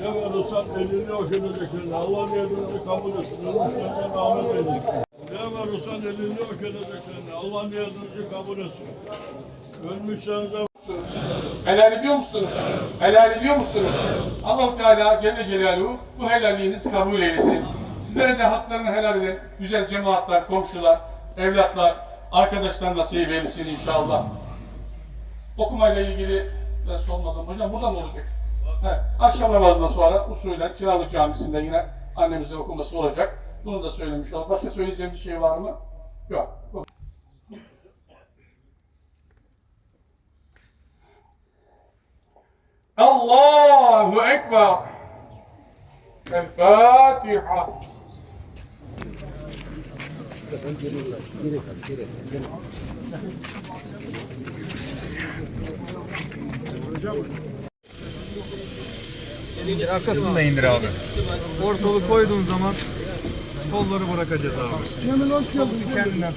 Ne var ruhsat elini okuyacaklar. Allah niyetinizi kabul etsin. Ölmüşlerden rahmet eylesin. Ne var ruhsat elini okuyacaklar. Allah niyetinizi kabul etsin. Ölmüşlerinize Helal ediyor musunuz? Helal ediyor musunuz? allah Teala Celle Celaluhu bu helalliğinizi kabul eylesin. Sizlere de haklarını helal eden güzel cemaatler, komşular, evlatlar, arkadaşlar nasip eylesin inşallah. Okumayla ilgili ben sormadım hocam. Burada mı olacak? Evet. Akşam namazından sonra usulen Kiralık Camisi'nde yine annemizin okuması olacak. Bunu da söylemiş olalım. Başka söyleyeceğimiz şey var mı? Yok. Allahu Ekber. El Fatiha. Arkasını da indir abi. Ortalığı koyduğun zaman kolları bırakacağız abi. Kendinden